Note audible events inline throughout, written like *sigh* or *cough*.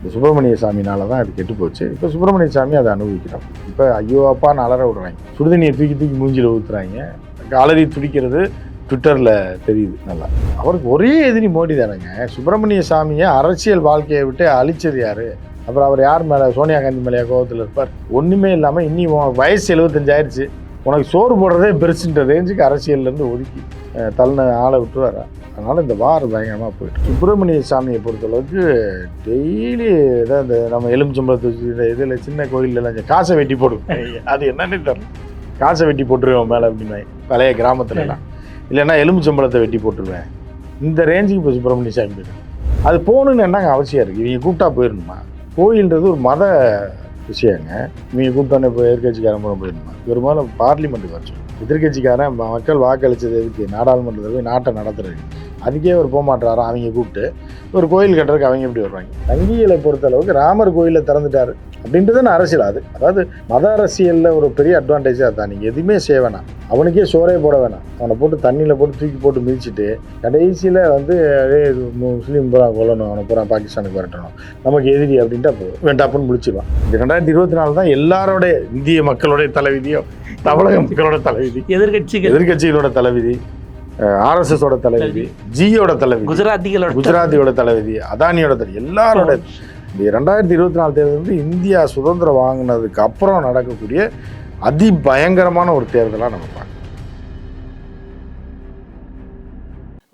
இந்த சுப்பிரமணிய சாமினால தான் அது கெட்டு போச்சு. இப்போ சுப்பிரமணிய சாமி அதை அனுபவிக்கிறோம். இப்போ ஐயோ அப்பான்னு அலற விடுறாங்க. சுடுதண்ணியை தூக்கி தூக்கி மூஞ்சியில் ஊற்றுறாங்க அலறி துடிக்கிறது ட்விட்டரில் தெரியுது நல்லா. அவருக்கு ஒரே எதிரி மோடி தானேங்க. சுப்பிரமணிய சாமியை அரசியல் வாழ்க்கையை விட்டு அழிச்சது யார்? அப்புறம் அவர் யார் மேலே? சோனியா காந்தி மேலேயா கோபத்தில் இருப்பார். ஒன்றுமே இல்லாமல் இன்னி வயசு எழுபத்தஞ்சாயிருச்சு உனக்கு சோறு போடுறதே பெருசுன்ற ரேஞ்சுக்கு அரசியல்லேருந்து ஒதுக்கி அஹ், தள்ளின ஆளை வர அதனால் இந்த வார் பயங்கரமாக போயிட்டு சுப்பிரமணிய சாமியை பொறுத்தளவுக்கு டெய்லி இதான் இந்த நம்ம எலுமிச்சம்பழத்து இதில் சின்ன கோயிலெல்லாம் காசை வெட்டி போடும் அது என்னன்னு தெரியல. காசை வெட்டி போட்டுருவேன் மேலே அப்படின்னு. பழைய கிராமத்துலலாம் இல்லைன்னா எலுமிச்சம்பழத்தை வெட்டி போட்டுருவேன். இந்த ரேஞ்சுக்கு இப்போ சுப்பிரமணிய சாமி போயிடும் அது போகணுன்னு என்னங்க அவசியம் இருக்குது இவங்க கூப்பிட்டா போயிடணுமா? கோயில்ன்றது ஒரு மத விஷயங்க. இவங்க கூப்பிட்டோன்னே இப்போ எதிர்கட்சிக்காரன் போக முடியுமா பெரும்பாலும் பார்லிமெண்ட்டுக்கு வச்சு எதிர்கட்சிக்காரன் மக்கள் வாக்களிச்சது எதுக்கு? நாடாளுமன்றத்தில் போய் நாட்டை நடத்துறது அதுக்கே அவர் போக மாட்டாராம் அவங்க கூப்பிட்டு. ஒரு கோயில் கட்டுறதுக்கு அவங்க எப்படி வருவாங்க? தங்கிகளை பொறுத்த அளவுக்கு ராமர் கோயிலை திறந்துட்டாரு அப்படின்றது நான் அரசியல் அது. அதாவது மத அரசியலில் ஒரு பெரிய அட்வான்டேஜாக தான் நீங்கள் எதுவுமே செய்ய வேணாம். அவனுக்கே சோறே போட வேணாம். அவனை போட்டு தண்ணியில் போட்டு தூக்கி போட்டு மிதிச்சிட்டு கடைசியில் வந்து "ஏய், இது முஸ்லீம் பூரா கொல்லணும். அவனை பூரா பாகிஸ்தானுக்கு வரட்டணும். நமக்கு எதிரி அப்படின்ட்டு அப்போ வேண்டாப்புன்னு முடிச்சிடுவான் இந்த ரெண்டாயிரத்தி இருபத்தி நாலு தான் எல்லாரோட இந்திய மக்களுடைய தலைவிதியும் தமிழக மக்களோட தலைவிதி எதிர்கட்சிகள். எதிர்கட்சிகளோட தலைவிதி. ஆர்எஸ்எஸ் ஓட தலைவிதி ஜியோட தலைவிதி குஜராத்திகளோட குஜராத்தியோட தலைவிதி அதானியோட தலைவி எல்லாரோட இந்த ரெண்டாயிரத்தி இருபத்தி நாலு தேர்தல் வந்து இந்தியா சுதந்திரம் வாங்கினதுக்கு அப்புறம் நடக்கக்கூடிய அதி பயங்கரமான ஒரு தேர்தலாக நம்ம பார்க்கலாம்.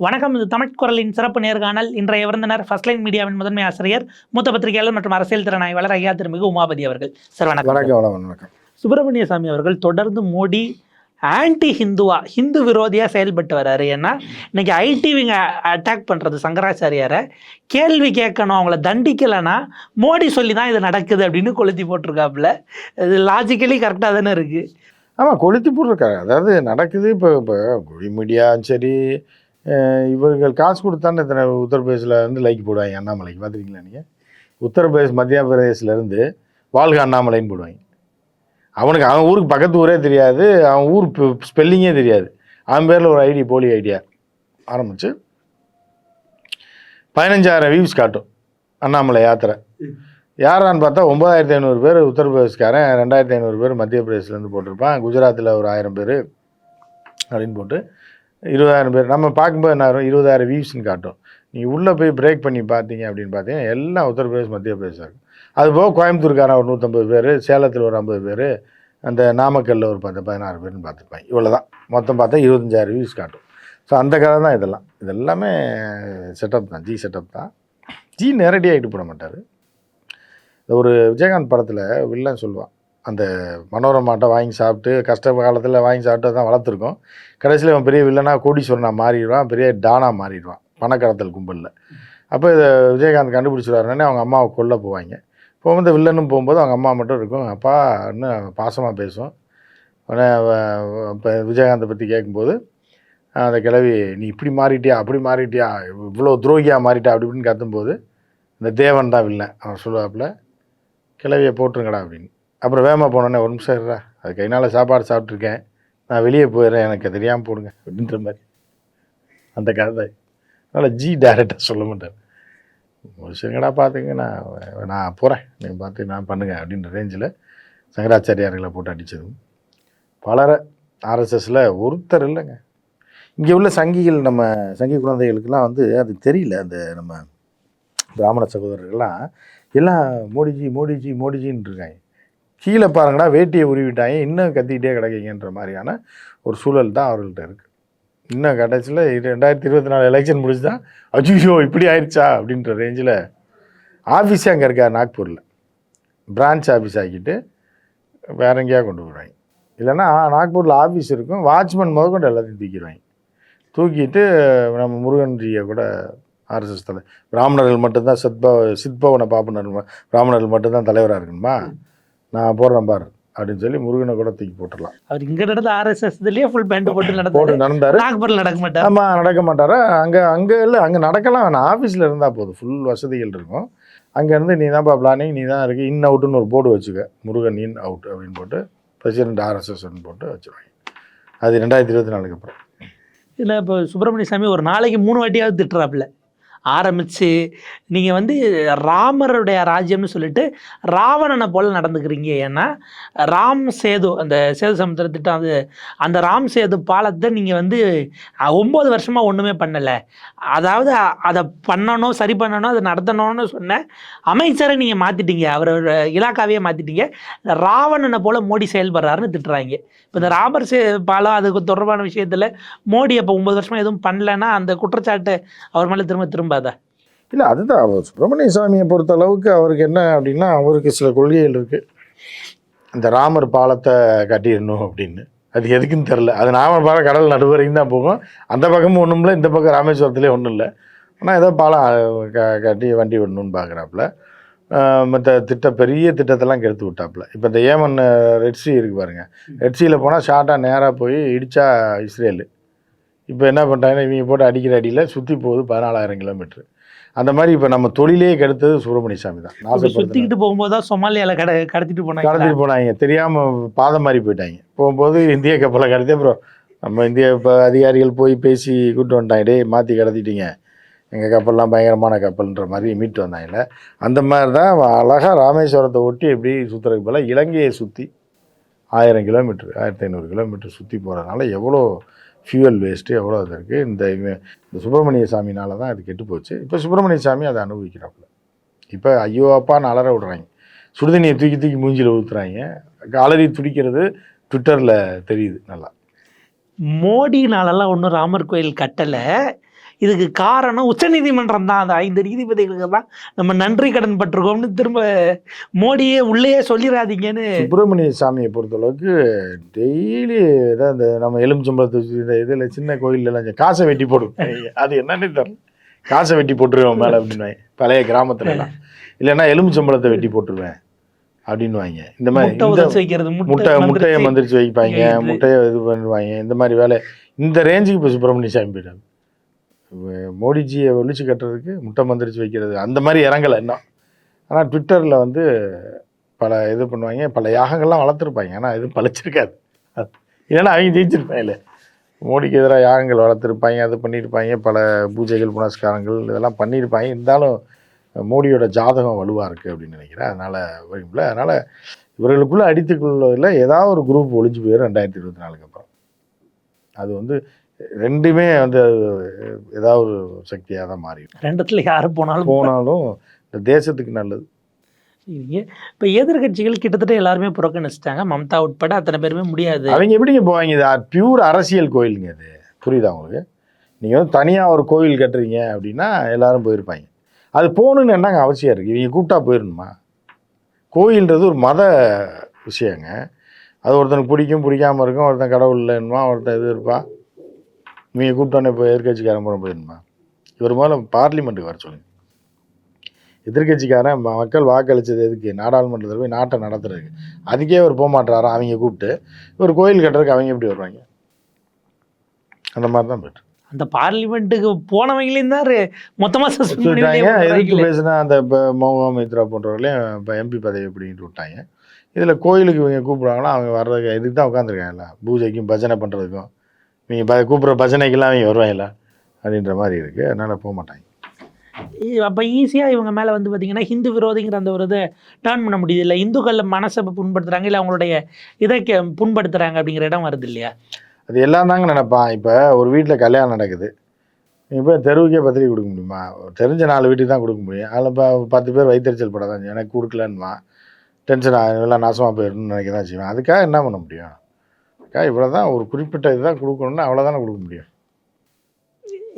வணக்கம் இது தமிழ் குரலின் சிறப்பு நேர்காணல் இன்றைய விருந்தினர் ஃபர்ஸ்ட் லைன் மீடியாவின் முதன்மை ஆசிரியர் மூத்த பத்திரிகையாளர் மற்றும் அரசியல் திறனாய்வாளர் ஐயா திருமிகு உமாபதி அவர்கள். சார் வணக்கம். வணக்கம் வணக்கம் வணக்கம். சுப்பிரமணிய சாமி அவர்கள் தொடர்ந்து மோடி ஆன்டி ஹிந்துவா ஹிந்து விரோதியாக செயல்பட்டு வர்றாரு ஏன்னா இன்னைக்கு ஐடிவிங்க அட்டாக் பண்ணுறது சங்கராச்சாரியாரை கேள்வி கேட்கணும் அவங்கள தண்டிக்கலைன்னா மோடி சொல்லி தான் இது நடக்குது அப்படின்னு கொளுத்தி போட்டிருக்காப்புல. இது லாஜிக்கலி கரெக்டாக தானே இருக்குது ஆமாம் கொளுத்தி போட்டிருக்காரு. அதாவது நடக்குது இப்போ இப்போ குடி மீடியாவும் சரி இவர்கள் காசு கொடுத்தானே இத்தனை உத்தரப்பிரதேசில் லைக் போடுவாங்க அண்ணாமலைக்கு. பார்த்துருக்கீங்களா நீங்கள் உத்தரப்பிரதேஷ் மத்திய பிரதேசிலேருந்து வாழ்க அண்ணாமலைன்னு போடுவாங்க. அவனுக்கு அவன் ஊருக்கு பக்கத்து ஊரே தெரியாது. அவன் ஊர் ஸ்பெல்லிங்கே தெரியாது. அவன் பேரில் ஒரு ஐடி போலி ஐடியா ஆரம்பிச்சு பதினஞ்சாயிரம் வியூஸ் காட்டும். அண்ணாமலை யாத்திரை. யாரான்னு பார்த்தா ஒம்பதாயிரத்தி ஐநூறு பேர் உத்தரப்பிரதேஷ்காரன் ரெண்டாயிரத்தி ஐநூறு பேர் மத்திய பிரதேஷ்லேருந்து போட்டிருப்பான். குஜராத்தில் ஒரு ஆயிரம் பேர் அப்படின்னு போட்டு இருபதாயிரம் பேர். நம்ம பார்க்கும்போது என்ன வரும்? இருபதாயிரம் வியூஸ்னு காட்டும். நீங்கள் உள்ளே போய் பிரேக் பண்ணி பார்த்தீங்க அப்படின்னு பார்த்தீங்கன்னா எல்லாம் உத்தரப்பிரதேஷ் மத்திய பிரதேசம் இருக்கும் அதுபோக கோயம்புத்தூர்காரன் ஒரு நூற்றம்பது பேர் சேலத்தில் ஒரு ஐம்பது பேர் அந்த நாமக்கல்லில் ஒரு பத்து பதினாறு பேர்னு பார்த்துருப்பாங்க இவ்வளோ தான் மொத்தம் பார்த்தா இருபத்தஞ்சாயிரம் வியூஸ் காட்டும். ஸோ அந்த கதை தான் இதெல்லாம். இது எல்லாமே செட்டப் தான். ஜி செட்டப் தான். ஜி நேரடியாக ஈடுபட மாட்டார். ஒரு விஜயகாந்த் படத்தில் வில்லன் சொல்லுவான். அந்த மனோரமாட்டை வாங்கி சாப்பிட்டு கஷ்ட காலத்தில் வாங்கி சாப்பிட்டு தான் வளர்த்துருக்கோம். கடைசியில் அவன் பெரிய வில்லனாக கோடீஸ்வரனாக மாறிடுவான். பெரிய டானா மாறிடுவான். பணக்கடத்தல் கும்பலில். அப்போ இதை விஜயகாந்த் கண்டுபிடிச்சிடுவாருன்னே அவங்க அம்மாவை கொல்ல போவாங்க. போகும்போது வில்லனும் போகும்போது அவங்க அம்மா மட்டும் இருக்கும். அப்பா இன்னும் பாசமாக பேசும். உடனே இப்போ விஜயகாந்தை பற்றி கேட்கும்போது அந்த கிழவி நீ இப்படி மாறிட்டியா? அப்படி மாறிட்டியா? இவ்வளோ துரோகியாக மாறிட்டா? அப்படி இப்படின்னு கத்தும்போது இந்த தேவன் தான் வில்லன். அவன் சொல்லுவாப்புல கிளவியை போட்டுருங்கடா அப்படின்னு. அப்புறம் வேகமாக போனோடனே ஒரு நிமிஷம் இருடா அது கைனால் சாப்பாடு சாப்பிட்ருக்கேன் நான் வெளியே போயிடுறேன். எனக்கு தெரியாமல் போடுங்க அப்படின்ற மாதிரி. அந்த கதை. அதனால் ஜி டேரக்டாக சொல்ல மாட்டார். முடிச்சுங்கடா பார்த்துங்க நான் நான் போகிறேன் நீங்கள் பார்த்து நான் பண்ணுங்கள் அப்படின்ற ரேஞ்சில் சங்கராச்சாரியார்களை போட்டு அடித்ததும் பலரை ஆர்எஸ்எஸில் ஒருத்தர் இல்லைங்க. இங்கே உள்ள சங்கிகள் நம்ம சங்கி குழந்தைகளுக்கெல்லாம் வந்து அது தெரியல. அந்த நம்ம பிராமண சகோதரர்கள்லாம் எல்லாம் மோடிஜி மோடிஜி மோடிஜின்னு இருக்காங்க. கீழே பாருங்கடா வேட்டியை உருவிட்டாங்க. இன்னும் கத்திக்கிட்டே கிடக்கீங்கன்ற மாதிரியான ஒரு சூழல் தான் அவர்கள்ட்ட இருக்குது இன்னும் கடைசியில் ரெண்டாயிரத்தி இருபத்தி நாலு எலெக்ஷன் முடிச்சு தான் அஜிஷோ இப்படி ஆயிடுச்சா? அப்படின்ற ரேஞ்சில் ஆஃபீஸே அங்கே இருக்கா நாக்பூரில். பிரான்ச் ஆஃபீஸ் ஆக்கிட்டு வேற எங்கேயா கொண்டு போடுவாங்க இல்லைன்னா நாக்பூரில் ஆஃபீஸ் இருக்கும். வாட்ச்மேன் முதற்கொண்டு எல்லாத்தையும் தூக்கிடுவாங்க. தூக்கிட்டு நம்ம முருகன்ஜியை கூட ஆர்எஸ்எஸ் தலை பிராமணர்கள் மட்டும்தான் சத்பவ சித்பவனை பாப்பனர் பிராமணர்கள் மட்டும்தான் தலைவராக இருக்கணுமா? நான் போடுறேன் பார். அப்படின்னு சொல்லி முருகனை கூட தூக்கி போட்டுடலாம். அவர் இங்க நடந்த ஆர்எஸ்எஸ் இதுலயே ஃபுல் பேண்ட் போட்டு போட்டு நடந்தாரு. நாக்பூர்ல நடக்க மாட்டார். ஆமாம் நடக்க மாட்டாரா. அங்கே அங்கே இல்லை அங்கே நடக்கலாம். வேணாம் ஆஃபீஸில் இருந்தால் போதும். ஃபுல் வசதிகள் இருக்கும். அங்கேருந்து நீ தான்ப்பா பிளானிங் நீ தான் இருக்கு. இன் அவுட்டுன்னு ஒரு போர்டு வச்சுக்க. முருகன் இன் அவுட் அப்படின்னு போட்டு பிரசிடென்ட் ஆர்எஸ்எஸ்ன்னு போட்டு வச்சுருவாங்க. அது ரெண்டாயிரத்தி இருபத்தி நாலுக்கு அப்புறம். இல்ல இப்போ சுப்பிரமணிய சாமி ஒரு நாளைக்கு மூணு வாட்டியாவது திட்டுறாப்புல. ஆரம்பித்து நீங்கள் வந்து ராமருடைய ராஜ்யம்னு சொல்லிட்டு ராவணனை போல் நடந்துக்கிறீங்க. ஏன்னா ராம் சேது அந்த சேது சமுத்திர திட்டம் அது அந்த ராம் சேது பாலத்தை நீங்கள் வந்து ஒம்பது வருஷமாக ஒன்றுமே பண்ணலை. அதாவது அதை பண்ணணும் சரி பண்ணணும் அதை நடத்தணும்னு சொன்ன அமைச்சரை நீங்கள் மாற்றிட்டீங்க அவரோட இலாக்காவே மாற்றிட்டீங்க ராவணனை போல் மோடி செயல்படுறாருன்னு திட்டுறாங்க. இப்போ இந்த ராமர் சே பாலம் அதுக்கு தொடர்பான விஷயத்தில் மோடி அப்போ ஒம்பது வருஷமாக எதுவும் பண்ணலைன்னா அந்த குற்றச்சாட்டு அவர் மேலே திரும்ப திரும்ப திரும்பாதா இல்லை அதுதான். அவர் சுப்பிரமணிய சாமியை பொறுத்த அளவுக்கு அவருக்கு என்ன அப்படின்னா அவருக்கு சில கொள்கைகள் இருக்குது இந்த ராமர் பாலத்தை கட்டிடணும் அப்படின்னு. அது எதுக்குன்னு தெரில அது ராமர் பாலம் கடல் நடு வரைக்கும் தான் போகும். அந்த பக்கமும் ஒன்றும் இல்லை இந்த பக்கம் ராமேஸ்வரத்துலேயே ஒன்றும் இல்லை. ஆனால் ஏதோ பாலம் க கட்டி வண்டி விடணும்னு பார்க்குறாப்புல மற்ற திட்ட பெரிய திட்டத்தெல்லாம் கெடுத்து விட்டாப்புல இப்போ இந்த ஏமன் ரெட்சி இருக்கு பாருங்க. ரெட்சியில் போனால் ஷார்ட்டாக நேராக போய் இடிச்சா இஸ்ரேலு. இப்போ என்ன பண்ணிட்டாங்கன்னா இவங்க போட்டு அடிக்கிற அடியில் சுற்றி போகுது பதினாலாயிரம் கிலோமீட்ரு அந்த மாதிரி இப்போ நம்ம தொழிலே கெடுத்தது சுப்பிரமணிய சாமி தான். சுற்றிக்கிட்டு போகும்போது தான் சொமாலியாவில் கட கடத்திட்டு போனாங்க கடத்திட்டு போனாங்க. தெரியாமல் பாதம் மாதிரி போயிட்டாங்க. போகும்போது இந்திய கப்பலை கடத்தி அப்புறம் நம்ம இந்திய இப்போ அதிகாரிகள் போய் பேசி கூப்பிட்டு வந்துட்டாங்க. டேய் மாற்றி கடத்திட்டீங்க. எங்கள் கப்பல்லாம் பயங்கரமான கப்பல்ன்ற மாதிரி மீட்டு வந்தாங்கல்ல. அந்த மாதிரி தான் அழகாக ராமேஸ்வரத்தை ஒட்டி எப்படி சுற்றுறதுக்கு போல இலங்கையை சுற்றி ஆயிரம் கிலோமீட்டர் ஆயிரத்தி ஐநூறு கிலோமீட்டர் சுற்றி போகிறதுனால எவ்வளோ ஃபியூவல் வேஸ்ட்டு எவ்வளோ இது இருக்குது இந்த இந்த சுப்பிரமணிய சாமினால தான் அது கெட்டு போச்சு. இப்போ சுப்பிரமணிய சாமி அதை அனுபவிக்கிறாப்புல. இப்போ ஐயோ அப்பான்னு அலற விடுறாங்க சுடுதண்ணியை தூக்கி தூக்கி மூஞ்சியில் ஊற்றுறாங்க அலறி துடிக்கிறது ட்விட்டரில் தெரியுது நல்லா. மோடினாலெல்லாம் ஒன்றும் ராமர் கோயில் கட்டலை. இதுக்கு காரணம் உச்சநீதிமன்றம் தான். அந்த ஐந்து நீதிபதிகளுக்கு தான் நம்ம நன்றி கடன் பட்டிருக்கோம்னு திரும்ப மோடியே உள்ளேயே சொல்லிடாதீங்கன்னு சுப்பிரமணிய சாமியை பொறுத்தளவுக்கு டெய்லி ஏதாவது இந்த நம்ம எலுமிச்சம்பழத்தை இந்த இதில் சின்ன இந்த காசை வெட்டி போடுவாங்க அது என்னன்னு தெரியல. காசை வெட்டி போட்டுருவேன் மேலே அப்படின்னு பழைய கிராமத்துலலாம். இல்லைன்னா எலுமிச்சம்பழத்தை வெட்டி போட்டுருவேன் அப்படின்னுவாங்க இந்த மாதிரி முட்டை முட்டையை மந்திரிச்சு. வைப்பாங்க முட்டையை இது பண்ணுவாங்க. இந்த மாதிரி வேலை. இந்த ரேஞ்சுக்கு இப்போ சுப்பிரமணிய சாமி போயிட்டாங்க மோடிஜியை ஒழிச்சு கட்டுறதுக்கு முட்டை மந்திரிச்சு வைக்கிறது அந்த மாதிரி இறங்கலை இன்னும். ஆனால் ட்விட்டரில் வந்து பல இது பண்ணுவாங்க பல யாகங்கள்லாம் வளர்த்துருப்பாங்க. ஆனால் எதுவும் பழிச்சிருக்காது. இல்லைன்னா அவங்க ஜெயிச்சிருப்பாங்கல்ல மோடிக்கு எதிராக யாகங்கள் வளர்த்துருப்பாங்க அது பண்ணியிருப்பாங்க பல பூஜைகள் புனஸ்காரங்கள் இதெல்லாம் பண்ணியிருப்பாங்க. இருந்தாலும் மோடியோட ஜாதகம் வலுவாக இருக்குது அப்படின்னு நினைக்கிறேன். அதனால் அதனால் இவர்களுக்குள்ளே அடித்துக்கொள்வதில் ஏதாவது ஒரு குரூப் ஒழிஞ்சு போயிடும் ரெண்டாயிரத்தி இருபத்தி நாலுக்கு அப்புறம். அது வந்து ரெண்டுமே வந்து ஏதாவது ஒரு சக்தியாக தான் மாறிடும். ரெண்டுத்துல யாரு போனாலும் போனாலும் இந்த தேசத்துக்கு நல்லது. இப்போ எதிர்கட்சிகள் கிட்டத்தட்ட எல்லாருமே புறக்கணிச்சிட்டாங்க. மம்தா உட்பட அத்தனை பேருமே முடியாது. அவங்க எப்படிங்க போவாங்க? இது பியூர் அரசியல் கோயிலுங்க இது. புரியுதா உங்களுக்கு? நீங்கள் வந்து தனியாக ஒரு கோயில் கட்டுறீங்க அப்படின்னா எல்லாரும் போயிருப்பாங்க. அது போகணுன்னு என்னங்க அவசியம் இருக்குது இவங்க கூப்பிட்டா போயிடணுமா? கோயில்ன்றது ஒரு மத விஷயங்க. அது ஒருத்தனுக்கு பிடிக்கும் பிடிக்காம இருக்கும் ஒருத்தன் கடவுள் இல்லைன்னுமா ஒருத்தன் இது இருப்பான். இவங்க கூப்பிட்டோன்னே இப்போ எதிர்கட்சிக்காரன் பூரா போயிடணுமா இவர் முதல்ல பார்லிமெண்ட்டுக்கு வர சொல்லுங்க எதிர்கட்சிக்காரன் மக்கள் வாக்களிச்சது எதுக்கு? நாடாளுமன்றத்தில் போய் நாட்டை நடத்துறதுக்கு. அதுக்கே அவர் போக மாட்டாரா அவங்க கூப்பிட்டு. ஒரு கோயில் கட்டுறதுக்கு அவங்க எப்படி வருவாங்க? அந்த மாதிரி தான் போயிட்டு. அந்த பார்லிமெண்ட்டுக்கு போனவங்களையும் தான் ரெ- மொத்தமா சஸ்பெண்ட் பண்ணி வெளியே சொல்லிட்டாங்க எதிர்த்து போட்டுறாங்களே. பேசினா அந்த இப்போ மௌவா மித்ரா போன்றவர்களையும் இப்போ எம்பி பதவி அப்படின்ட்டு விட்டாங்க. இதில் கோயிலுக்கு இவங்க கூப்பிடுவாங்கன்னா அவங்க வர்றதுக்கு இதுக்கு தான் உட்காந்துருக்காங்கல்ல பூஜைக்கும் பஜனை பண்ணுறதுக்கும் நீங்கள் ப கூப்பிட்ற பஜனைக்கெல்லாம் அவங்க வருவாங்கல்ல அப்படின்ற மாதிரி இருக்குது அதனால் போக மாட்டாங்க. அப்ப ஈஸியா இவங்க மேல வந்து பாத்தீங்கன்னா ஹிந்து விரோதிங்கிற அந்த ஒரு இதை டேர்ன் பண்ண முடியுது இல்ல? இந்துக்கள் மனசை புண்படுத்துறாங்க இல்ல அவங்களுடைய இதை கே- புண்படுத்துறாங்க அப்படிங்கிற இடம் வருது இல்லையா? அது எல்லாம் தாங்க நினைப்பான். இப்போ ஒரு வீட்டில் கல்யாணம் நடக்குது. போய் தெருவுக்கே பத்திரிக்கை கொடுக்க முடியுமா? தெரிஞ்ச நாலு வீட்டுக்கு தான் கொடுக்க முடியும். அதில் இப்போ பத்து பேர் வைத்தறிச்சல் பட தான். எனக்கு கொடுக்கலன்னுமா டென்ஷன் எல்லாம் நாசமாக போயிடணும்னு நினைக்க தான் செய்வேன். அதுக்காக என்ன பண்ண முடியும்? அதுக்காக இவ்வளோ தான் ஒரு குறிப்பிட்ட இதுதான் கொடுக்கணும்னா அவ்வளோதானே கொடுக்க முடியும்?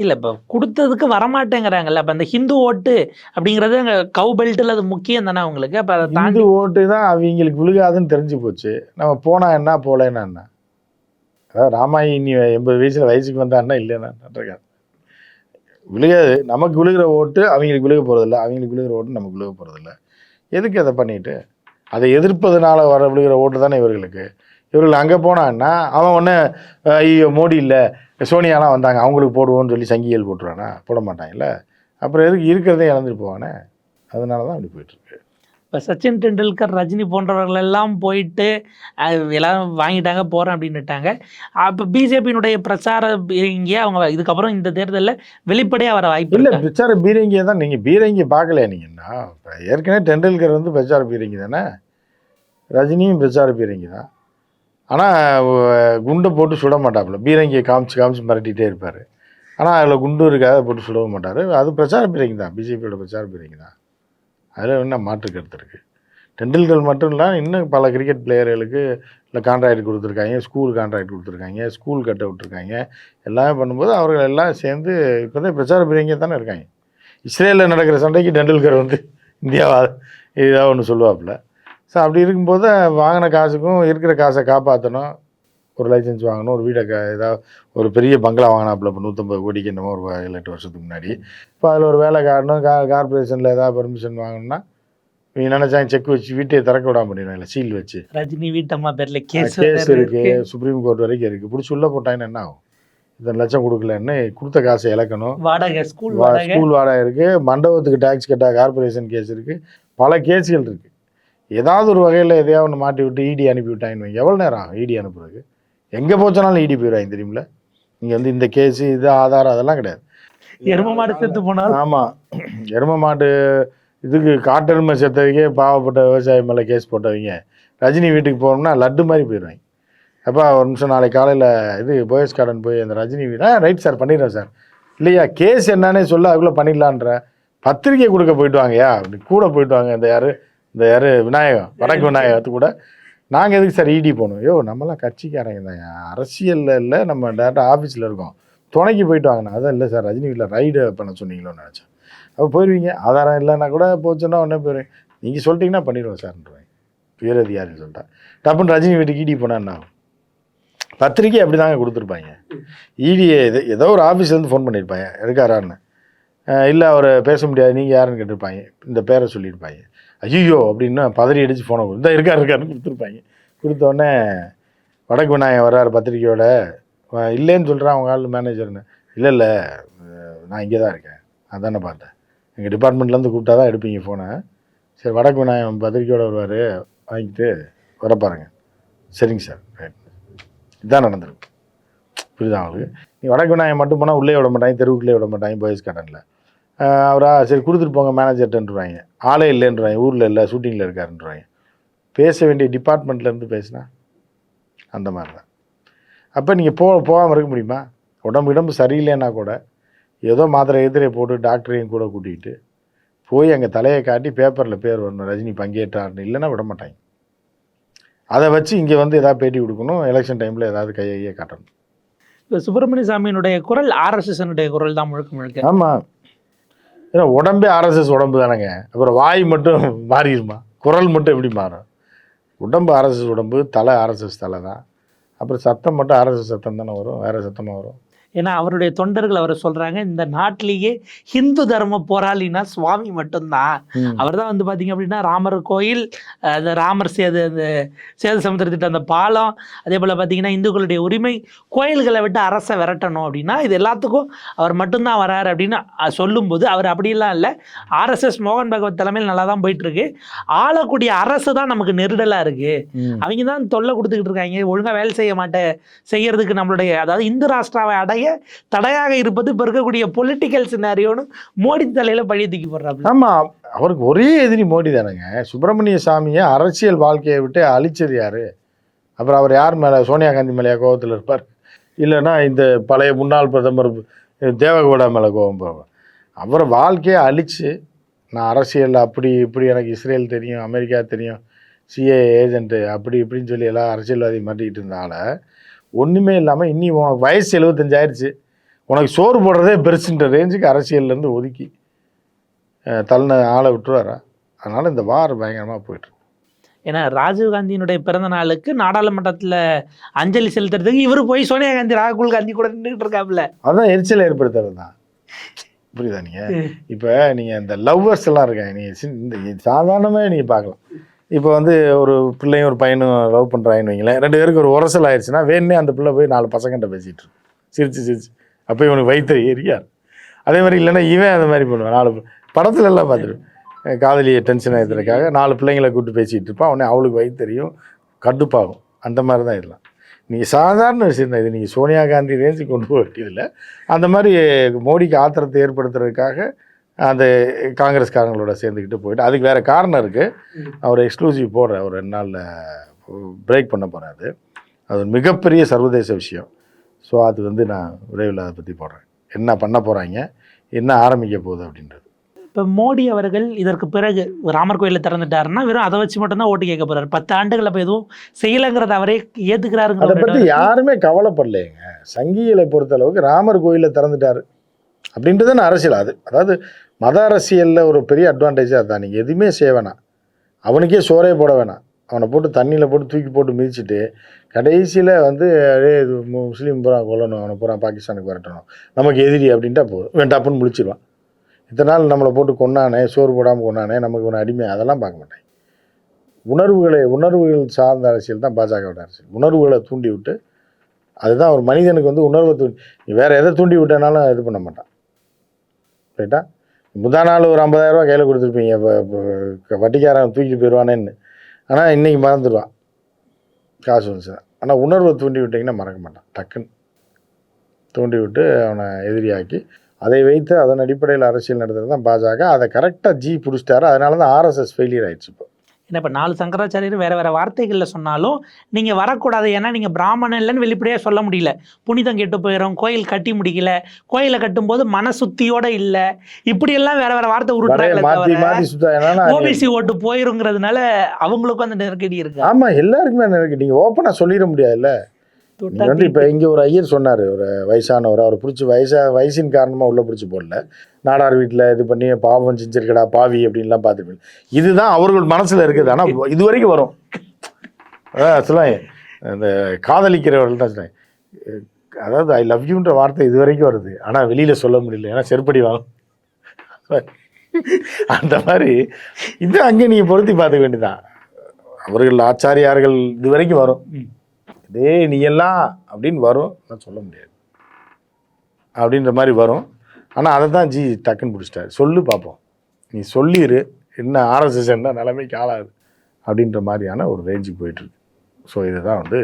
இல்ல இப்ப கொடுத்ததுக்கு வரமாட்டேங்கிறாங்கல்ல. அப்ப அந்த ஹிந்து ஓட்டு அப்படிங்கிறது அங்க கவு பெல்ட்ல அது முக்கியம் தானே அவங்களுக்கு அப்ப அதை தாண்டி ஓட்டு தான் அவங்களுக்கு விழுகாதுன்னு தெரிஞ்சு போச்சு. நம்ம போனால் என்ன போகலன்னா என்ன? அதாவது ராமாயி நீ எண்பது வயசில் வயசுக்கு வந்தான்னா இல்லைன்னா இருக்காது. விழுகாது. நமக்கு விழுகிற ஓட்டு அவங்களுக்கு விழுக போகிறதில்ல அவங்களுக்கு விழுகிற ஓட்டு நமக்கு விழுக போகிறதில்ல எதுக்கு அதை பண்ணிட்டு? அதை எதிர்ப்பதனால வர விழுகிற ஓட்டு தானே இவர்களுக்கு. இவர்கள் அங்கே போனான்னா அவன் ஒன்று ஐயோ மோடி இல்லை சோனியாலாம் வந்தாங்க அவங்களுக்கு போடுவோன்னு சொல்லி சங்கிகள் போட்டுருவானா? போட மாட்டாங்கல்ல அப்புறம் எதுக்கு இருக்கிறதே இழந்துட்டு போவானே? அதனால தான் அப்படி போயிட்டுருக்கு. இப்போ சச்சின் டெண்டுல்கர் ரஜினி போன்றவர்கள் எல்லாம் போயிட்டு எல்லாம் வாங்கிட்டாங்க போகிறேன் அப்படின்னுட்டாங்க. அப்போ பிஜேபியினுடைய பிரச்சார இங்கே அவங்க இதுக்கப்புறம் இந்த தேர்தலில் வெளிப்படையாக வர வாய்ப்பு இல்லை? பிரச்சார பீரங்கியை தான் நீங்கள் பீரங்கி பார்க்கல நீங்கன்னா இப்ப ஏற்கனவே டெண்டுல்கர் வந்து பிரச்சார பீரங்கி தானே? ரஜினியும் பிரச்சார பீரங்கி தான் ஆனால் குண்டை போட்டு சுட மாட்டாப்புல. பீரங்கியை காமிச்சு காமிச்சு மிரட்டிகிட்டே இருப்பார். ஆனால் அதில் குண்டு இருக்காத போட்டு சுடவும் மாட்டார். அது பிரச்சார பீரங்கி தான். பிஜேபியோட பிரச்சார பீரங்கி தான். அதில் என்ன மாற்று கருத்து இருக்குது டெண்டுல்கர் மட்டும் இல்லை இன்னும் பல கிரிக்கெட் பிளேயர்களுக்கு இல்லை கான்ட்ராக்ட் கொடுத்துருக்காங்க. ஸ்கூல் கான்ட்ராக்ட் கொடுத்துருக்காங்க. ஸ்கூல் கட்ட விட்டுருக்காங்க. எல்லாமே பண்ணும்போது அவர்கள் எல்லாம் சேர்ந்து இப்போ தான் பிரச்சார பிரியங்க தானே இருக்காங்க. இஸ்ரேலில் நடக்கிற சண்டைக்கு டெண்டுல்கர் வந்து இந்தியாவா இதாக ஒன்று சொல்லுவாப்புல. ஸோ அப்படி இருக்கும்போது வாங்கின காசுக்கும் இருக்கிற காசை காப்பாற்றணும் ஒரு லைசன்ஸ் வாங்கணும் ஒரு வீடை க ஏதாவது ஒரு பெரிய பங்களா வாங்கினாப்புல இப்போ நூற்றம்பது கோடிக்கு என்னமோ ஒரு ஏழு எட்டு வருஷத்துக்கு முன்னாடி. இப்போ அதில் ஒரு வேலை காரணம் கா கார்பரேஷனில் ஏதாவது பர்மிஷன் வாங்கணும்னா நீங்க நினச்சாங்க செக் வச்சு வீட்டையே திறக்க விடாம பண்ணிடுவாங்க சீல் வச்சு. ரஜினி வீட்டம்மா பேர்ல கேஸ் கேஸ் இருக்கு. சுப்ரீம் கோர்ட் வரைக்கும் இருக்கு. பிடிச்சி உள்ள போட்டாங்கன்னா என்ன ஆகும்? இத்தனை லட்சம் கொடுக்கலன்னு கொடுத்த காசை இழக்கணும். வாடகை ஸ்கூல் ஸ்கூல் வாடகை. இருக்கு. மண்டபத்துக்கு டேக்ஸ் கட்டா கார்பரேஷன் கேஸ் இருக்கு. பல கேஸ்கள் இருக்கு. ஏதாவது ஒரு வகையில் எதையாவது ஒன்று மாட்டி விட்டு இடி அனுப்பி விட்டாங்கன்னு எவ்வளோ நேரம் ஆகும் இடி அனுப்புறதுக்கு? எங்கே போச்சனாலும் இடி போயிடுவாங்க தெரியுமில இங்கே வந்து இந்த கேஸு இது ஆதாரம் அதெல்லாம் கிடையாது. எரும மாடு செத்து போனால் ஆமாம் எரும மாட்டு இதுக்கு காட்டெருமை செத்தவங்க பாவப்பட்ட விவசாயி மேலே கேஸ் போட்டவங்க. ரஜினி வீட்டுக்கு போனோம்னா லட்டு மாதிரி போயிடுவாங்க. அப்பா ஒரு நிமிஷம் நாளைக்கு காலையில் இது போயஸ் கார்டன் போய் அந்த ரஜினி வீடு ஆ ரைட் சார் பண்ணிடுறேன் சார் இல்லையா கேஸ் என்னன்னே சொல்ல அதுக்குள்ளே பண்ணிடலான்ற பத்திரிக்கை கொடுக்க போயிட்டு வாங்கயா அப்படி கூட போயிட்டு வாங்க இந்த யார்? இந்த யார் விநாயகம் வடக்கு விநாயகத்து கூட நாங்கள் எதுக்கு சார் இடி போகணும் ஐயோ நம்மளாம் கட்சிக்காரங்க தான் அரசியலில் இல்லை நம்ம டேரக்டாக ஆஃபீஸில் இருக்கோம். துணைக்கு போயிட்டு வாங்கண்ணா அதான் இல்லை சார் ரஜினி வீட்டில் ரைடு பண்ண சொன்னீங்களோன்னு நினச்சேன். அப்போ போயிடுவீங்க ஆதாரம் இல்லைன்னா கூட போச்சுன்னா உடனே போயிடுவேன் நீங்கள் சொல்லிட்டீங்கன்னா பண்ணிடுவோம் சார்ன்றேன் உயர் அதிகாரின்னு சொல்லிட்டேன் டப்புன்னு ரஜினி வீட்டுக்கு இடி போனால் என்ன ஆகும்? பத்திரிக்கை அப்படி தாங்க கொடுத்துருப்பாங்க இடி இது ஏதோ ஒரு ஆஃபீஸ்லேருந்து ஃபோன் பண்ணியிருப்பாங்க இருக்காரான்னு இல்லை அவர் பேச முடியாது. நீங்கள் யாருன்னு கேட்டிருப்பாங்க. இந்த பேரை சொல்லியிருப்பாங்க. ஐயோ அப்படின்னு பதறி அடித்து ஃபோனை கொடு. இருக்கார் இருக்காருன்னு கொடுத்துருப்பாங்க. கொடுத்தோடனே வடக்கு விநாயகன் வர்றார் பத்திரிக்கையோட. இல்லைன்னு சொல்கிறான் அவங்க ஆள் மேனேஜர்னு இல்லை இல்லை நான் இங்கே தான் இருக்கேன். அதானே பார்த்தேன். எங்கள் டிபார்ட்மெண்ட்லேருந்து கூப்பிட்டா தான் எடுப்பீங்க ஃபோனை சரி வடக்கு விநாயகம் பத்திரிக்கையோட வருவார். வாங்கிட்டு வர பாருங்க. சரிங்க சார். ரைட் இதுதான் நடந்திருக்கு. புரியுதா அவங்களுக்கு நீ வடக்கு விநாயகம் மட்டும் போனால் உள்ளே விட மாட்டாங்க தெருவுக்குள்ளே விட மாட்டாங்க பாய்ஸ் கார்டனில் அவரா சரி கொடுத்துட்டு போங்க மேனேஜர்கிட்டன்றாங்க ஆளே இல்லைன்றாங்க ஊரில் இல்லை ஷூட்டிங்கில் இருக்காருன்றாங்க பேச வேண்டிய டிபார்ட்மெண்ட்லேருந்து பேசினா அந்த மாதிரி தான் அப்போ நீங்கள் போ போகாமல் இருக்க முடியுமா? உடம்பு உடம்பு சரியில்லைன்னா கூட ஏதோ மாத்திரை எதிரே போட்டு டாக்டரையும் கூட கூட்டிகிட்டு போய் அங்கே தலையை காட்டி பேப்பரில் பேர் வரணும். ரஜினி பங்கேற்றார்னு இல்லைன்னா விட மாட்டாங்க. அதை வச்சு இங்கே வந்து ஏதாவது பேட்டி கொடுக்கணும். எலெக்ஷன் டைமில் ஏதாவது கையை காட்டணும். இப்போ சுப்பிரமணிய சாமியினுடைய குரல் ஆர்எஸ்எஸ்னுடைய குரல் தான் முழுக்க முழுக்க. ஆமாம் ஏன்னா உடம்பே ஆர்எஸ்எஸ் உடம்பு தானேங்க. அப்புறம் வாய் மட்டும் *laughs* மாறிடுமா? குரல் மட்டும் எப்படி மாறும்? உடம்பு ஆர்எஸ்எஸ் உடம்பு தலை ஆர்எஸ்எஸ் தலை தான். அப்புறம் சத்தம் மட்டும் ஆர்எஸ்எஸ் சத்தம் தானே வரும் வேறு சத்தமாக வரும். ஏன்னா அவருடைய தொண்டர்கள் அவர் சொல்றாங்க இந்த நாட்டிலேயே ஹிந்து தர்ம போராளினா சுவாமி மட்டும்தான். அவர் தான் வந்து பார்த்தீங்க அப்படின்னா ராமர் கோயில் அந்த ராமர் சேது அந்த சேது சமுத்திரத்திட்ட அந்த பாலம் அதே போல் பார்த்தீங்கன்னா இந்துக்களுடைய உரிமை கோயில்களை விட்டு அரசை விரட்டணும் அப்படின்னா இது எல்லாத்துக்கும் அவர் மட்டும்தான் வராரு அப்படின்னு சொல்லும்போது அவர் அப்படிலாம் இல்லை. ஆர்எஸ்எஸ் மோகன் பகவத் தலைமையில் நல்லா தான் போயிட்டு இருக்கு ஆளக்கூடிய அரசு தான் நமக்கு நெருடலாக இருக்கு. அவங்க தான் தொல்லை கொடுத்துக்கிட்டு இருக்காங்க. ஒழுங்காக வேலை செய்ய மாட்டேன் செய்யறதுக்கு நம்மளுடைய அதாவது இந்து ராஷ்டிராவை அடைய தடையாக இருப்பது இப்போ இருக்கக்கூடிய பொலிட்டிக்கல் சினாரியோன்னு மோடி தலையில் பழி தூக்கி போடுறாப்புல ஆமாம் அவருக்கு ஒரே எதிரி மோடி தானேங்க. சுப்பிரமணிய சாமியை அரசியல் வாழ்க்கையை விட்டு அழிச்சது யார்? அப்புறம் அவர் யார் மேலே? சோனியா காந்தி மேலேயா கோபத்தில் இருப்பார். இல்லைன்னா இந்த பழைய முன்னாள் பிரதமர் தேவகவுடா மேலே கோபம் போவார். அவரை வாழ்க்கையை அழித்து நான் அரசியல் அப்படி இப்படி எனக்கு இஸ்ரேல் தெரியும் அமெரிக்கா தெரியும் சிஏ ஏஜென்ட்டு அப்படி இப்படின்னு சொல்லி எல்லாம் அரசியல்வாதி மாட்டிக்கிட்டு இருந்தால ஒன்றுமே இல்லாமல் இன்னி உனக்கு வயசு எழுபத்தஞ்சாயிருச்சு உனக்கு சோறு போடுறதே பெருசுன்ற ரேஞ்சுக்கு அரசியல்லேருந்து ஒதுக்கி தள்ளின ஆளை விட்டுருவாரா? அதனால் இந்த வார் பயங்கரமாக போயிட்டு ஏன்னா ராஜீவ் காந்தியினுடைய பிறந்த நாளுக்கு நாடாளுமன்றத்துல அஞ்சலி செலுத்துறதுக்கு இவர் போய் சோனியா காந்தி ராகுல் காந்தி கூட நின்றுட்டு இருக்காப்புல. அதுதான் எரிச்சலை ஏற்படுத்துறது தான். புரியுதா நீங்கள் இப்போ நீங்கள் இந்த லவ்வர்ஸ் எல்லாம் இருக்காங்க. நீங்கள் இந்த சாதாரணமாக நீங்கள் பார்க்கலாம். இப்போ வந்து ஒரு பிள்ளையும் ஒரு பையனும் லவ் பண்ணுறாங்கன்னு வைங்களேன். ரெண்டு பேருக்கு ஒரு உரசல் ஆயிடுச்சுன்னா வேணுனே அந்த பிள்ளை போய் நாலு பசங்கள்கிட்ட பேசிகிட்டு இருக்கு. சிரிச்சு சிரிச்சு. அப்போ இவனுக்கு வயிற்று ஏரியா அதே மாதிரி இல்லைன்னா இவன் அந்த மாதிரி பண்ணுவான். நாலு படத்துல எல்லாம் பார்த்துருவேன் காதலியை டென்ஷன் ஆகிறதுக்காக நாலு பிள்ளைங்களை கூப்பிட்டு பேசிகிட்டு இருப்பான். உடனே அவளுக்கு வயிறு தெரியும் கடுப்பாகும். அந்த மாதிரி தான் இதெல்லாம். நீங்கள் சாதாரண விஷயம் தான் இது. நீங்கள் சோனியா காந்தி ரேஞ்சு கொண்டு போக வேண்டியதில்லை. அந்த மாதிரி மோடிக்கு ஆத்திரத்தை ஏற்படுத்துறதுக்காக அந்த காங்கிரஸ்காரங்களோட சேர்ந்துக்கிட்டு போயிட்டு அதுக்கு வேறு காரணம் இருக்குது அவர் எக்ஸ்க்ளூசிவ் போடுற ஒரு ரெண்டு நாளில் பிரேக் பண்ண போகிறாரு அது ஒரு மிகப்பெரிய சர்வதேச விஷயம். ஸோ அது வந்து நான் விரைவில் அதை பற்றி போடுறேன். என்ன பண்ண போகிறாங்க என்ன ஆரம்பிக்க போகுது அப்படின்றது. இப்போ மோடி அவர்கள் இதற்கு பிறகு ராமர் கோயிலை திறந்துட்டாருன்னா வெறும் அதை வச்சு மட்டும்தான் ஓட்டு கேட்க போறாரு. பத்து ஆண்டுகள் அப்போ எதுவும் செய்யலைங்கிறத அவரே அதை ஏத்துக்கிறாருங்கிற பற்றி யாருமே கவலைப்படலைங்க. சங்கிகளை பொறுத்தளவுக்கு ராமர் கோயிலை திறந்துட்டாரு. அப்படின்றது தான் அரசியல். அது அதாவது மத அரசியலில் ஒரு பெரிய அட்வான்டேஜாக அதுதான் நீங்கள் எதுவுமே செய்ய வேணாம். அவனுக்கே சோறே போட வேணாம். அவனை போட்டு தண்ணியில் போட்டு தூக்கி போட்டு மிதிச்சிட்டு கடைசியில் வந்து அதே இது முஸ்லீம் பூரா கொல்லணும். அவனை பூரா பாகிஸ்தானுக்கு வரட்டணும். நமக்கு எதிரி அப்படின்ட்டா போதும் இவன் டப்புன்னு இத்தனை நாள் நம்மளை போட்டு கொன்னானே சோறு போடாமல் கொன்னானே நமக்கு ஒன்று அடிமை. அதெல்லாம் பார்க்க மாட்டேன். உணர்வுகளை உணர்வுகள் சார்ந்த அரசியல் தான் பாஜகவோட அரசியல். உணர்வுகளை தூண்டி விட்டு அதுதான் ஒரு மனிதனுக்கு வந்து உணர்வை தூண்டி வேறு எதை தூண்டி விட்டனாலும் இது பண்ண மாட்டான். ரைட்டா முந்தா நாள் ஒரு ஐம்பதாயிரரூவா கையில் கொடுத்துருப்பீங்க. இப்போ இப்போ வட்டிக்காரன் தூக்கிட்டு போயிடுவானேன்னு. ஆனால் இன்றைக்கி மறந்துடுவான். காசு வந்துச்சு ஆனால் உணர்வை தூண்டி விட்டிங்கன்னா மறக்க மாட்டான். டக்குன்னு. தூண்டி விட்டு அவனை எதிரியாக்கி அதை வைத்து அதன் அடிப்படையில் அரசியல் நடத்துறது தான் பாஜக. அதை கரெக்டாக ஜி பிடிச்சிட்டாரு. அதனால தான் ஆர்எஸ்எஸ் ஃபெயிலியர் ஆயிடுச்சு இப்போ. ஏன்னா இப்போ நாலு சங்கராச்சாரியர் வேற வேற வார்த்தைகளில் சொன்னாலும் நீங்க வரக்கூடாது. ஏன்னா நீங்க பிராமணன் இல்லைன்னு வெளிப்படையாக சொல்ல முடியல. புனிதம் கெட்டு போயிடும் கோயில் கட்டி முடிக்கல கோயிலை கட்டும்போது மனசுத்தியோட இல்லை. இப்படியெல்லாம் வேற வேற வார்த்தை என்னன்னா ஓபிசி ஓட்டு போயிருங்கிறதுனால அவங்களுக்கும் அந்த நெருக்கடி இருக்கு? ஆமாம் எல்லாருக்குமே எனக்கு நீங்கள் ஓப்பனாக சொல்லிட முடியாதுல்ல. நீங்கள் வந்து இப்போ இங்கே ஒரு ஐயர் சொன்னார் ஒரு வயசானவர். அவர் பிடிச்சி வயசா வயசின் காரணமாக உள்ளே பிடிச்சி போடல. நாடார் வீட்டில் இது பண்ணி பாவம் செஞ்சிருக்கடா பாவி அப்படின்லாம் பார்த்துருப்பீங்க இதுதான் அவர்கள் மனசில் இருக்குது. ஆனால் *laughs* இது வரைக்கும் வரும். சொல்லுவாங்க இந்த காதலிக்கிறவர்கள் தான் சொல்லுவாங்க அதாவது ஐ லவ் யூன்ற வார்த்தை இது வரைக்கும் வருது. ஆனால் வெளியில் சொல்ல முடியல. ஏன்னா செருப்படி வாங்கும் *laughs* அந்த மாதிரி இது அங்கே நீங்கள் பொருத்தி பார்த்துக்க வேண்டியதான் அவர்கள் ஆச்சாரியார்கள் இது வரைக்கும் வரும். டே நீ எல்லாம் அப்படின்னு வரும். நான் சொல்ல முடியாது. அப்படின்ற மாதிரி வரும். ஆனால் அதை தான் ஜி டக்குன்னு பிடிச்சிட்டாரு. சொல்லு பார்ப்போம் நீ சொல்லிடு என்ன ஆர்எஸ்எஸ் என்ன நிலைமைக்கு ஆளாது அப்படின்ற மாதிரியான ஒரு ரேஞ்சுக்கு போயிட்டுருக்கு ஸோ இதுதான் வந்து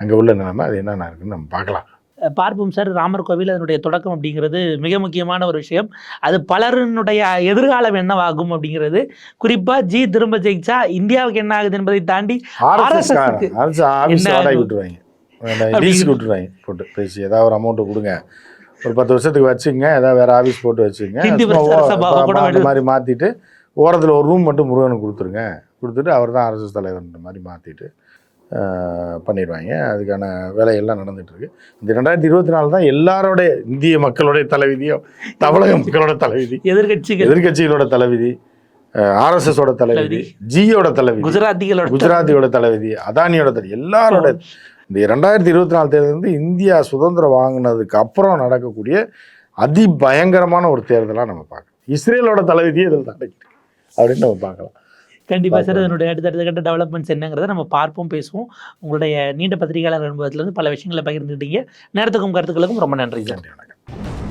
அங்கே உள்ள நிலைமை. அது என்னென்ன இருக்குன்னு நம்ம பார்க்கலாம். பார்ப்போம் சார். ராமர் கோவில் அதனுடைய தொடக்கம் அப்படிங்கிறது மிக முக்கியமான ஒரு விஷயம். அது பலருடைய எதிர்காலம் என்னவாகும் அப்படிங்கிறது. குறிப்பா ஜி திரும்ப ஜெயிச்சா இந்தியாவுக்கு என்ன ஆகுது என்பதை தாண்டி? விட்டுருவாங்க. போட்டு பேசி ஏதாவது ஒரு அமௌண்ட்டு கொடுங்க. ஒரு பத்து வருஷத்துக்கு வச்சுங்க. ஏதாவது வேற ஆஃபீஸ் போட்டு வச்சுங்க. அந்த. மாதிரி மாற்றிட்டு ஓரத்தில் ஒரு ரூம் மட்டும் முருகனுக்கு கொடுத்துருங்க. கொடுத்துட்டு அவர் தான் அரசு தலைவர்ன்ற மாதிரி மாற்றிட்டு பண்ணிடுவாங்க. அதுக்கான வேலையெல்லாம் நடந்துட்டு இருக்கு இந்த ரெண்டாயிரத்தி இருபத்தி நாலு தான் எல்லாரோடைய இந்திய மக்களுடைய தலைவிதியும் தமிழக மக்களோட தலைவிதி எதிர்கட்சிகள் எதிர்க்கட்சிகளோட தலைவிதி ஆர்எஸ்எஸோட தலைவிதி ஜியோட தலைவிதி குஜராத்திகளோட குஜராத்தியோட தலைவிதி அதானியோட தலைவி எல்லாரோட இந்த ரெண்டாயிரத்தி இருபத்தி நாலு தேர்தல் வந்து இந்தியா சுதந்திரம் வாங்கினதுக்கு அப்புறம் நடக்கக்கூடிய அதி பயங்கரமான ஒரு தேர்தலாக நம்ம பார்க்கலாம் இஸ்ரேலோட தலைவிதியே இதில் நடக்குது அப்படின்னு நம்ம பார்க்கலாம். கண்டிப்பா சார் அதனுடைய அடுத்தடுத்த கட்ட டெவலப்மெண்ட்ஸ் என்னங்கிறத நம்ம பார்ப்போம் பேசுவோம். உங்களுடைய நீண்ட பத்திரிகையாளர் அனுபவத்திலிருந்து பல விஷயங்களை பகிர்ந்துட்டீங்க நேரத்துக்கும் கருத்துக்களுக்கும் ரொம்ப நன்றி சார். வணக்கம்.